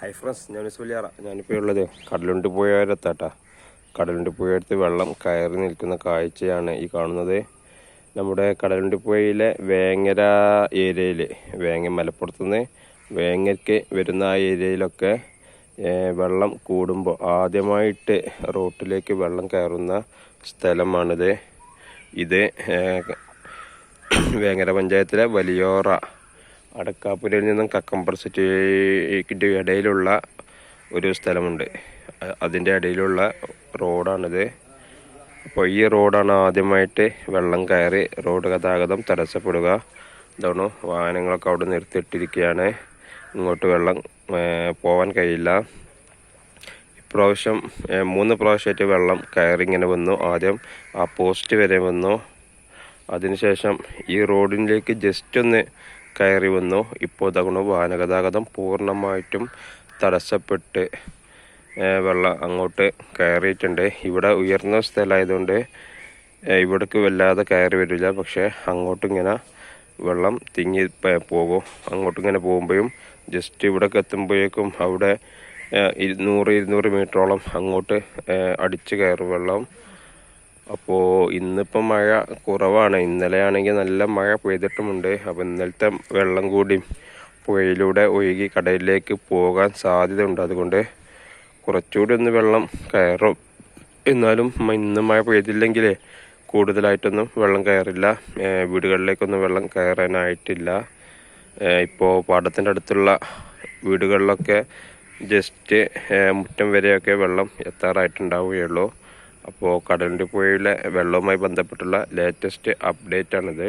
Hi friends ഞാൻ സുലിയാറ. ഞാനിപ്പോൾ ഉള്ളത് കടലുണ്ടി പുഴയോരത്താട്ടാ കടലുണ്ടി പുഴയടുത്ത് വെള്ളം കയറി നിൽക്കുന്ന കാഴ്ചയാണ് ഈ കാണുന്നത്. നമ്മുടെ കടലുണ്ടി പുഴയിലെ വേങ്ങര ഏരിയയിൽ വേങ്ങ മലപ്പുറത്തുനിന്ന് വേങ്ങയ്ക്ക് വരുന്ന ആ ഏരിയയിലൊക്കെ വെള്ളം കൂടുമ്പോൾ ആദ്യമായിട്ട് റോട്ടിലേക്ക് വെള്ളം കയറുന്ന സ്ഥലമാണിത്. ഇത് വേങ്ങര പഞ്ചായത്തിലെ വലിയോറ അടക്കാപ്പുരയിൽ നിന്നും കക്കമ്പർ സിറ്റിക്ക് ഇടയിലുള്ള ഒരു സ്ഥലമുണ്ട്. അതിന്റെ ഇടയിലുള്ള റോഡാണിത്. അപ്പോൾ ഈ റോഡാണ് ആദ്യമായിട്ട് വെള്ളം കയറി റോഡ് ഗതാഗതം തടസ്സപ്പെടുക. ഇതാണ് വാഹനങ്ങളൊക്കെ അവിടെ നിർത്തിയിട്ടിരിക്കുകയാണ്. ഇങ്ങോട്ട് വെള്ളം പോവാൻ കഴിയില്ല. ഇപ്രാവശ്യം മൂന്ന് പ്രാവശ്യമായിട്ട് വെള്ളം കയറി ഇങ്ങനെ വന്നു. ആദ്യം ആ പോസ്റ്റ് വരെ വന്നു. അതിനുശേഷം ഈ റോഡിലേക്ക് ജസ്റ്റ് ഒന്ന് കയറി വന്നു. ഇപ്പോൾ തകണു വാഹന ഗതാഗതം പൂർണമായിട്ടും തടസ്സപ്പെട്ട് വെള്ളം അങ്ങോട്ട് കയറിയിട്ടുണ്ട്. ഇവിടെ ഉയർന്ന സ്ഥലമായതുകൊണ്ട് ഇവിടേക്ക് വല്ലാതെ കയറി വരില്ല. പക്ഷേ അങ്ങോട്ടിങ്ങനെ വെള്ളം തിങ്ങി പോകും. അങ്ങോട്ടിങ്ങനെ പോകുമ്പോഴും ജസ്റ്റ് ഇവിടേക്ക് എത്തുമ്പോഴേക്കും അവിടെ ഇരുന്നൂറ് ഇരുന്നൂറ് മീറ്ററോളം അങ്ങോട്ട് അടിച്ച് കയറും വെള്ളം. അപ്പോൾ ഇന്നിപ്പം മഴ കുറവാണ്. ഇന്നലെയാണെങ്കിൽ നല്ല മഴ പെയ്തിട്ടുമുണ്ട്. അപ്പോൾ ഇന്നലത്തെ വെള്ളം കൂടി പുഴയിലൂടെ ഒഴുകി കടലിലേക്ക് പോകാൻ സാധ്യതയുണ്ട്. അതുകൊണ്ട് കുറച്ചുകൂടി ഒന്ന് വെള്ളം കയറും. എന്നാലും ഇന്ന് മഴ പെയ്തില്ലെങ്കിൽ കൂടുതലായിട്ടൊന്നും വെള്ളം കയറില്ല. വീടുകളിലേക്കൊന്നും വെള്ളം കയറാനായിട്ടില്ല. ഇപ്പോൾ പാടത്തിന്റെ അടുത്തുള്ള വീടുകളിലൊക്കെ ജസ്റ്റ് മുറ്റം വരെയൊക്കെ വെള്ളം എത്താറായിട്ടുണ്ടാവുകയുള്ളൂ. അപ്പോൾ കടലിന്റെ പുഴയിലെ വെള്ളവുമായി ബന്ധപ്പെട്ടുള്ള ലേറ്റസ്റ്റ് അപ്ഡേറ്റ് ആണിത്.